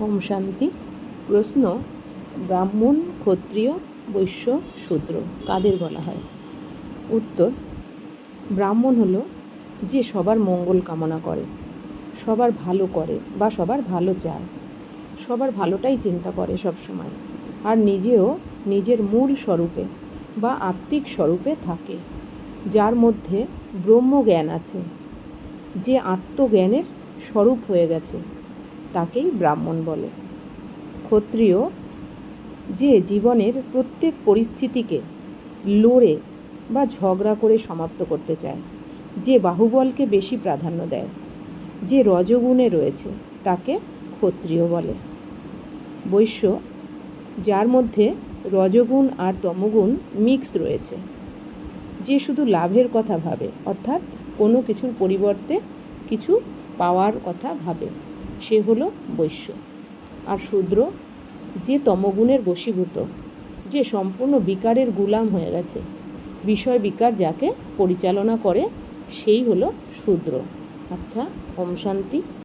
ওম শান্তি প্রশ্ন ব্রাহ্মণ ক্ষত্রিয় বৈশ্য শূদ্র, কাদের বলা হয়? উত্তর, ব্রাহ্মণ হলো যে সবার মঙ্গল কামনা করে, সবার ভালো করে বা সবার ভালো চায়, সবার ভালোটাই চিন্তা করে সব সময় আর নিজেও নিজের মূল স্বরূপে বা আত্মিক স্বরূপে থাকে, যার মধ্যে ব্রহ্মজ্ঞান আছে, যে আত্মজ্ঞানের স্বরূপ হয়ে গেছে। তাকেই ব্রাহ্মণ বলে। ক্ষত্রিয়, যে জীবনের প্রত্যেক পরিস্থিতিকে লড়ে বা ঝগড়া করে সমাপ্ত করতে চায়, যে বাহুবলকে বেশি প্রাধান্য দেয়, যে রজগুণে রয়েছে, তাকে ক্ষত্রিয় বলে। বৈশ্য, যার মধ্যে রজগুণ আর তমগুণ মিক্স রয়েছে, যে শুধু লাভের কথা ভাবে, অর্থাৎ কোনো কিছুর পরিবর্তে কিছু পাওয়ার কথা ভাবে। সে হলো বৈশ্য। আর শূদ্র, যে তমগুণের বশীভূত, যে সম্পূর্ণ বিকারের গুলাম হয়ে গেছে, বিষয় বিকার যাকে পরিচালনা করে, সেই হলো শূদ্র। আচ্ছা ওম শান্তি।